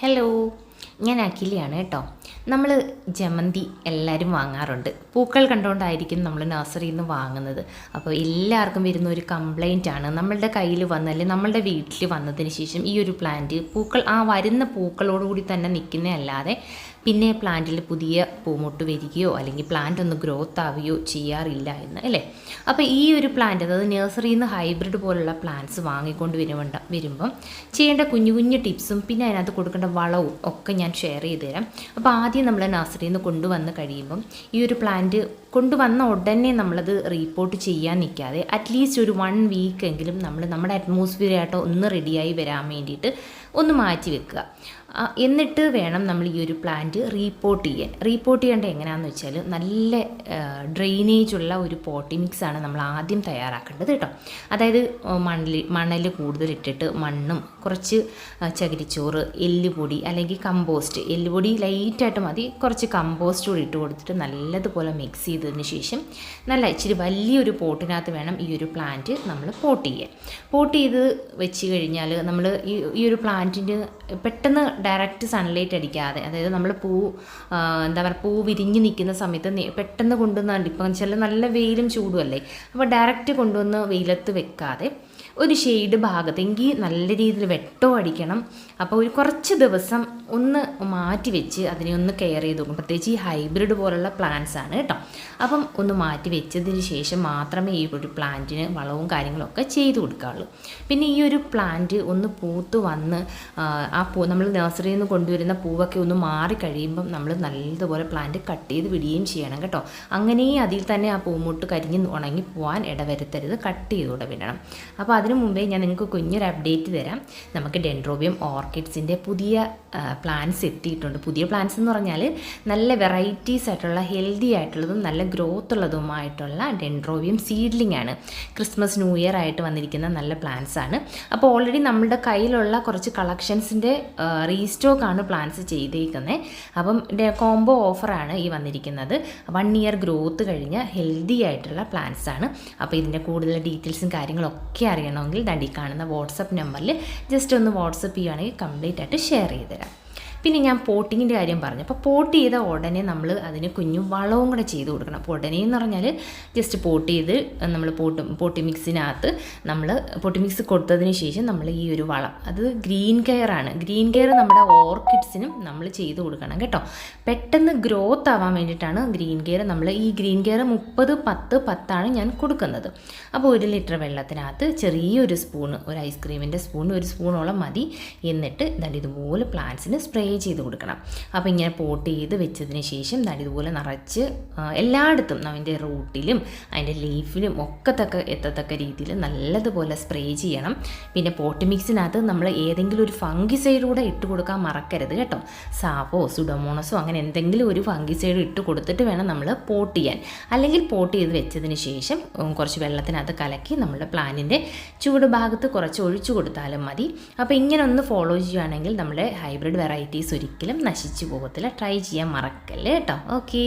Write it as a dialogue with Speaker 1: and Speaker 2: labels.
Speaker 1: Hello ഞാൻ അഖിലയാണ് കേട്ടോ. നമ്മൾ ജമന്തി എല്ലാവരും വാങ്ങാറുണ്ട്. പൂക്കൾ കണ്ടുകൊണ്ടായിരിക്കും നമ്മൾ നഴ്സറിയിൽ നിന്ന് വാങ്ങുന്നത്. അപ്പോൾ എല്ലാവർക്കും വരുന്ന ഒരു കംപ്ലൈന്റ് ആണ്. നമ്മളുടെ കയ്യിൽ വന്ന അല്ലെങ്കിൽ നമ്മളുടെ വീട്ടിൽ വന്നതിന് ശേഷം ഈ ഒരു പ്ലാന്റ് പൂക്കൾ ആ വരുന്ന പൂക്കളോടുകൂടി തന്നെ നിൽക്കുന്നതല്ലാതെ പിന്നെ പ്ലാന്റിൽ പുതിയ പൂമൊട്ട് വരികയോ അല്ലെങ്കിൽ പ്ലാന്റ് ഒന്ന് ഗ്രോത്ത് ആവുകയോ ചെയ്യാറില്ല എന്ന് അല്ലേ? അപ്പോൾ ഈ ഒരു പ്ലാന്റ് അതായത് നഴ്സറിയിൽ നിന്ന് ഹൈബ്രിഡ് പോലുള്ള പ്ലാന്റ്സ് വാങ്ങിക്കൊണ്ട് വരുമ്പോൾ വരുമ്പം ചെയ്യേണ്ട കുഞ്ഞു കുഞ്ഞു ടിപ്സും പിന്നെ അതിനകത്ത് കൊടുക്കേണ്ട വളവും ഒക്കെ ഞാൻ ഷെയർ ചെയ്ത് തരാം അപ്പോൾ ആദ്യം നമ്മൾ നഴ്സറിയിൽ നിന്ന് കൊണ്ടുവന്ന് കഴിയുമ്പം ഈ ഒരു പ്ലാന്റ് കൊണ്ടുവന്ന ഉടനെ നമ്മളത് റീപ്പോർട്ട് ചെയ്യാൻ നിൽക്കാതെ അറ്റ്ലീസ്റ്റ് ഒരു വൺ വീക്ക് എങ്കിലും നമ്മൾ നമ്മുടെ അറ്റ്മോസ്ഫിയറായിട്ട് ഒന്ന് റെഡിയായി വരാൻ വേണ്ടിയിട്ട് ഒന്ന് മാറ്റി വെക്കുക. എന്നിട്ട് വേണം നമ്മൾ ഈ ഒരു പ്ലാന്റ് റീപ്പോർട്ട് ചെയ്യാൻ. റീപ്പോർട്ട് ചെയ്യേണ്ടത് എങ്ങനെയാണെന്ന് വെച്ചാൽ നല്ല ഡ്രെയിനേജ് ഉള്ള ഒരു പോട്ടി മിക്സ് ആണ് നമ്മൾ ആദ്യം തയ്യാറാക്കേണ്ടത് കേട്ടോ. അതായത് മണൽ കൂടുതൽ ഇട്ടിട്ട് മണ്ണും കുറച്ച് ചകിരിച്ചോറ് എല്ലുപൊടി അല്ലെങ്കിൽ കമ്പോസ്റ്റ് എല്ലുപൊടി ലൈറ്റായിട്ട് മതി. കുറച്ച് കമ്പോസ്റ്റ് കൂടി ഇട്ട് കൊടുത്തിട്ട് നല്ലതുപോലെ മിക്സ് ചെയ്തതിന് ശേഷം നല്ല ഇച്ചിരി വലിയൊരു പോട്ടിനകത്ത് വേണം ഈ ഒരു പ്ലാന്റ് നമ്മൾ പോട്ട് ചെയ്യാൻ. പോട്ട് ചെയ്ത് വെച്ച് കഴിഞ്ഞാൽ നമ്മൾ ഈ ഒരു പ്ലാന്റിന് പെട്ടെന്ന് ഡയറക്റ്റ് സൺലൈറ്റ് അടിക്കാതെ. അതായത് നമ്മൾ പൂ എന്താ പറയുക പൂ വിരിഞ്ഞ് നിൽക്കുന്ന സമയത്ത് പെട്ടെന്ന് കൊണ്ടുവന്നാണ്ട് ഇപ്പം ചില നല്ല വെയിലും ചൂടുമല്ലേ അപ്പോൾ ഡയറക്റ്റ് കൊണ്ടുവന്ന് വെയിലത്ത് വെക്കാതെ ഒരു ഷെയ്ഡ് ഭാഗത്തെങ്കിൽ നല്ല രീതിയിൽ വെട്ടോ അടിക്കണം. അപ്പോൾ ഒരു കുറച്ച് ദിവസം ഒന്ന് മാറ്റി വെച്ച് അതിനെ ഒന്ന് കെയർ ചെയ്ത് നോക്കും പ്രത്യേകിച്ച് ഈ ഹൈബ്രിഡ് പോലുള്ള പ്ലാന്റ്സ് ആണ് കേട്ടോ. അപ്പം ഒന്ന് മാറ്റി വെച്ചതിന് ശേഷം മാത്രമേ ഈ ഒരു പ്ലാന്റിന് വളവും കാര്യങ്ങളൊക്കെ ചെയ്ത് കൊടുക്കാവുള്ളൂ. പിന്നെ ഈ ഒരു പ്ലാന്റ് ഒന്ന് പൂത്ത് വന്ന് ആ, പൂ നമ്മൾ നഴ്സറിയിൽ നിന്ന് കൊണ്ടുവരുന്ന പൂവൊക്കെ ഒന്ന് മാറി കഴിയുമ്പം നമ്മൾ നല്ലതുപോലെ പ്ലാന്റ് കട്ട് ചെയ്ത് വിടുകയും ചെയ്യണം കേട്ടോ. അങ്ങനെ അതിൽ തന്നെ ആ പൂമുട്ട് കരിഞ്ഞ് ഉണങ്ങി പോകാൻ ഇടവരുത്തരുത്. കട്ട് ചെയ്തുകൂടെ വിടണം. അപ്പോൾ അതിനു മുമ്പേ ഞാൻ നിങ്ങൾക്ക് കുഞ്ഞൊരു അപ്ഡേറ്റ് തരാം. നമുക്ക് ഡെൻഡ്രോബിയം ഓർക്കിഡ്സിന്റെ പുതിയ പ്ലാന്റ്സ് എത്തിയിട്ടുണ്ട്. പുതിയ പ്ലാന്റ്സ് എന്ന് പറഞ്ഞാൽ നല്ല വെറൈറ്റീസ് ആയിട്ടുള്ള ഹെൽത്തി ആയിട്ടുള്ളതും നല്ല ഗ്രോത്ത് ഉള്ളതുമായിട്ടുള്ള ഡെൻഡ്രോബിയം സീഡ്ലിംഗ് ആണ്. ക്രിസ്മസ് ന്യൂ ഇയർ ആയിട്ട് വന്നിരിക്കുന്ന നല്ല പ്ലാന്റ്സ് ആണ്. അപ്പോൾ ഓൾറെഡി നമ്മുടെ കയ്യിലുള്ള കുറച്ച് കളക്ഷൻസിന്റെ റീസ്റ്റോക്ക് ആണ് പ്ലാന്റ്സ് ചെയ്തേക്കുന്നത് അപ്പം കോംബോ ഓഫറാണ് ഈ വന്നിരിക്കുന്നത്. വൺ ഇയർ ഗ്രോത്ത് കഴിഞ്ഞ ഹെൽത്തി ആയിട്ടുള്ള പ്ലാന്റ്സ് ആണ്. അപ്പോൾ ഇതിന്റെ കൂടുതൽ ഡീറ്റെയിൽസും കാര്യങ്ങളൊക്കെ അറിയണമെങ്കിൽ ദണ്ടി കാണുന്ന വാട്സപ്പ് നമ്പറിൽ ജസ്റ്റ് ഒന്ന് വാട്സപ്പ് ചെയ്യുകയാണെങ്കിൽ കംപ്ലീറ്റ് ആയിട്ട് ഷെയർ ചെയ്ത് തരാം പിന്നെ ഞാൻ പോട്ടിങ്ങിന്റെ കാര്യം പറഞ്ഞു. അപ്പോൾ പോട്ട് ചെയ്ത ഉടനെ നമ്മൾ അതിന് കുഞ്ഞു വളവും കൂടെ ചെയ്ത് കൊടുക്കണം. അപ്പോൾ ഉടനെ എന്ന് പറഞ്ഞാൽ ജസ്റ്റ് പോട്ട് ചെയ്ത് നമ്മൾ പോട്ട് പോട്ടി മിക്സിനകത്ത് നമ്മൾ പോട്ടി മിക്സ് കൊടുത്തതിന് ശേഷം നമ്മൾ ഈ ഒരു വളം. അത് ഗ്രീൻ കെയർ ആണ്. ഗ്രീൻ കെയർ നമ്മുടെ ഓർക്കിഡ്സിനും നമ്മൾ ചെയ്ത് കൊടുക്കണം കേട്ടോ. പെട്ടെന്ന് ഗ്രോത്ത് ആവാൻ വേണ്ടിയിട്ടാണ് ഗ്രീൻ കെയർ നമ്മൾ ഈ ഗ്രീൻ കെയർ മുപ്പത് പത്ത് പത്താണ് ഞാൻ കൊടുക്കുന്നത്. അപ്പോൾ ഒരു ലിറ്റർ വെള്ളത്തിനകത്ത് ചെറിയൊരു സ്പൂണ് ഒരു ഐസ്ക്രീമിന്റെ സ്പൂൺ ഒരു സ്പൂണോളം മതി. എന്നിട്ട് ഇതുപോലെ പ്ലാന്റ്സിന് സ്പ്രേ ചെയ്ത് കൊടുക്കണം. അപ്പോൾ ഇങ്ങനെ പോട്ട് ചെയ്ത് വെച്ചതിന് ശേഷം ഇതുപോലെ നിറച്ച് എല്ലായിടത്തും അതിന്റെ റൂട്ടിലും അതിന്റെ ലീഫിലും ഒക്കെ തക്ക എത്തത്തക്ക രീതിയിൽ നല്ലതുപോലെ സ്പ്രേ ചെയ്യണം. പിന്നെ പോട്ട് മിക്സിനകത്ത് നമ്മൾ ഏതെങ്കിലും ഒരു ഫംഗിസൈഡ് കൂടെ ഇട്ട് കൊടുക്കാൻ മറക്കരുത് കേട്ടോ. സാഫോ സുഡോമോണസോ അങ്ങനെ എന്തെങ്കിലും ഒരു ഫംഗിസൈഡ് ഇട്ട് കൊടുത്തിട്ട് വേണം നമ്മൾ പോട്ട് ചെയ്യാൻ. അല്ലെങ്കിൽ പോട്ട് ചെയ്ത് വെച്ചതിന് ശേഷം കുറച്ച് വെള്ളത്തിനകത്ത് കലക്കി നമ്മുടെ പ്ലാന്റിന്റെ ചൂട് ഭാഗത്ത് കുറച്ച് ഒഴിച്ചു കൊടുത്താലും മതി. അപ്പോൾ ഇങ്ങനെ ഒന്ന് ഫോളോ ചെയ്യുകയാണെങ്കിൽ നമ്മുടെ ഹൈബ്രിഡ് വെറൈറ്റീസ് ഒരിക്കലും നശിച്ചു പോകത്തില്ല. ട്രൈ ചെയ്യാൻ മറക്കല്ലേ കേട്ടോ ഓക്കെ